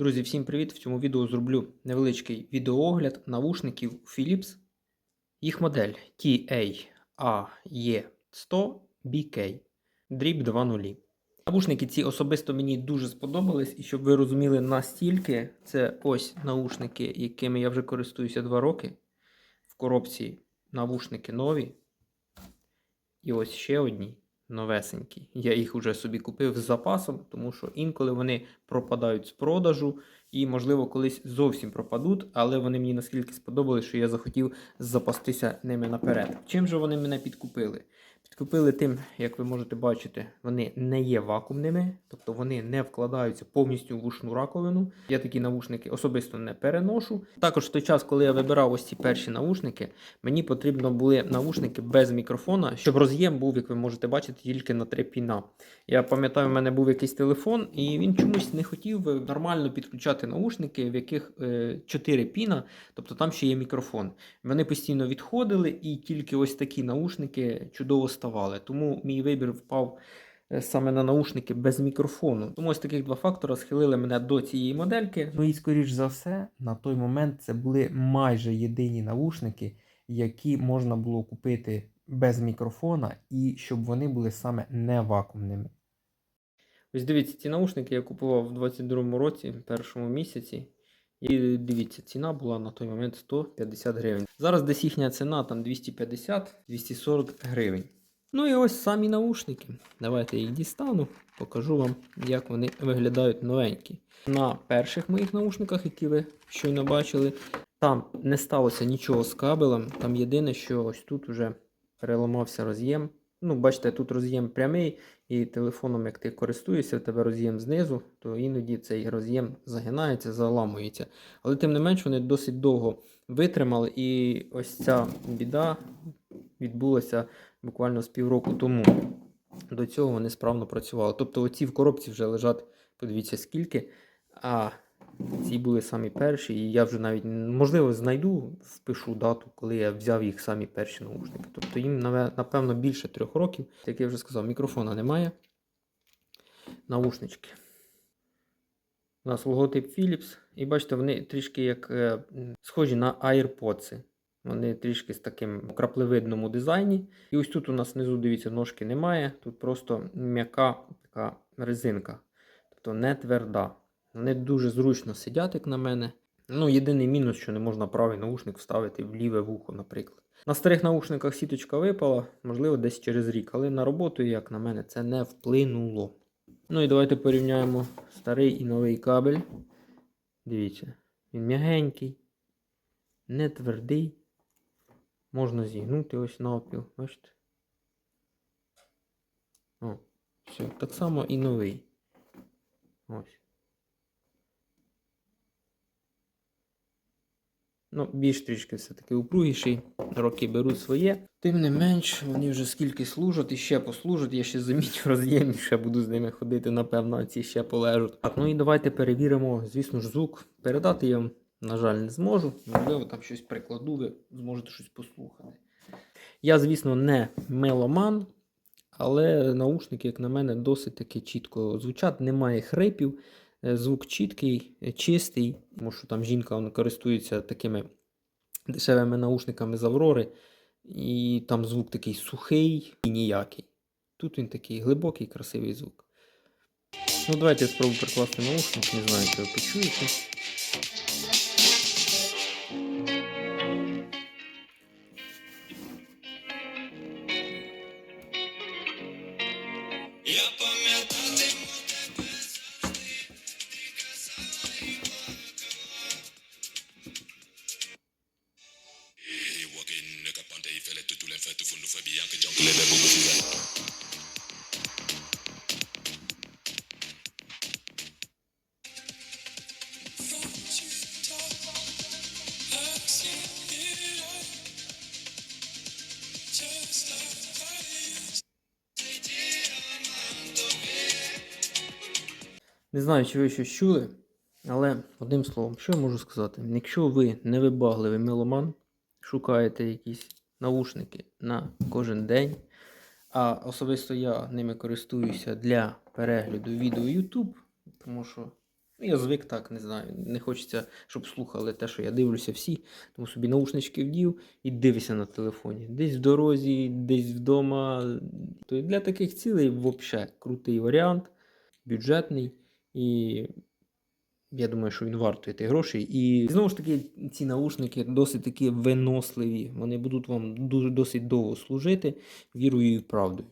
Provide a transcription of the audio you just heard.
Друзі, всім привіт! В цьому відео зроблю невеличкий відеоогляд навушників Philips. Їх модель TA-AE100BK Drip 2.0. Навушники ці особисто мені дуже сподобались, і щоб ви розуміли настільки, це ось наушники, якими я вже користуюся 2 роки. В коробці навушники нові. І ось ще одні новесенькі. Я їх вже собі купив з запасом, тому що інколи вони пропадають з продажу і, можливо, колись зовсім пропадуть, але вони мені наскільки сподобались, що я захотів запастися ними наперед. Чим же вони мене підкупили? Підкупили тим, як ви можете бачити, вони не є вакуумними, тобто вони не вкладаються повністю в ушну раковину. Я такі навушники особисто не переношу. Також в той час, коли я вибирав ось ці перші навушники, мені потрібно були навушники без мікрофона, щоб роз'єм був, як ви можете бачити, тільки на три піна. Я пам'ятаю, в мене був якийсь телефон, і він чомусь не хотів нормально підключати наушники, в яких е, 4 піна, тобто там ще є мікрофон. Вони постійно відходили, і тільки ось такі наушники чудово ставали. Тому мій вибір впав е, саме на наушники без мікрофону. Тому ось таких два фактори схилили мене до цієї модельки. Ну і скоріш за все, на той момент це були майже єдині навушники, які можна було купити без мікрофона, і щоб вони були саме не вакуумними. Ось дивіться, ці наушники я купував у 22-му році, першому місяці. І дивіться, ціна була на той момент 150 гривень. Зараз десь їхня ціна там 250-240 гривень. Ну і ось самі наушники. Давайте їх дістану, покажу вам, як вони виглядають новенькі. На перших моїх наушниках, які ви щойно бачили, там не сталося нічого з кабелем. Там єдине, що ось тут вже переламався роз'єм. Ну, бачите, тут роз'єм прямий, і телефоном, як ти користуєшся, в тебе роз'єм знизу, то іноді цей роз'єм загинається, заламується. Але тим не менш вони досить довго витримали, і ось ця біда відбулася буквально з півроку тому. До цього вони справно працювали. Тобто оці в коробці вже лежать, подивіться скільки. А ці були самі перші, і я вже навіть, можливо, знайду, впишу дату, коли я взяв їх самі перші наушники. Тобто їм, напевно, більше трьох років. Як я вже сказав, мікрофона немає. Наушнички. У нас логотип Philips. І бачите, вони трішки як е, схожі на AirPods. Вони трішки з таким краплевидному дизайні. І ось тут у нас внизу, дивіться, ножки немає. Тут просто м'яка така резинка. Тобто не тверда. Вони дуже зручно сидять, як на мене. Ну, єдиний мінус, що не можна правий наушник вставити в ліве вухо, наприклад. На старих наушниках сіточка випала, можливо, десь через рік, але на роботу, як на мене, це не вплинуло. Ну і давайте порівняємо старий і новий кабель. Дивіться, він м'ягенький, не твердий. Можна зігнути ось навпіл, бачите? О, все. Так само і новий. Ось. Ну, більш трішки все-таки упругіший. Роки беруть своє. Тим не менш, вони вже скільки служать і ще послужать. Я ще замітив роз'ємні, ще буду з ними ходити, напевно, ці ще полежать. Так, ну і давайте перевіримо, звісно ж, звук. Передати я вам, на жаль, не зможу. Можливо, там щось прикладу, ви зможете щось послухати. Я, звісно, не меломан, але наушники, як на мене, досить таки чітко звучать, немає хрипів. Е, Звук чіткий, е, чистий, тому що там жінка вона користується такими дешевими наушниками з Аврори, і там звук такий сухий і ніякий. Тут він такий глибокий, красивий звук. Ну, давайте я спробую прикласти наушник, не знаю, чи ви почуєте. Не знаю, чи ви щось чули, але одним словом, що я можу сказати? Якщо ви невибагливий меломан, шукаєте якісь наушники на кожен день, а особисто я ними користуюся для перегляду відео YouTube, тому що Ну, Я звик так, не знаю. Не хочеться, щоб слухали те, що я дивлюся всі. Тому собі наушнички вдів і дивишся на телефоні. Десь в дорозі, десь вдома. То для таких цілей взагалі крутий варіант, бюджетний. І я думаю, що він вартує тих грошей. І знову ж таки, ці наушники досить такі виносливі. Вони будуть вам дуже досить довго служити вірою і правдою.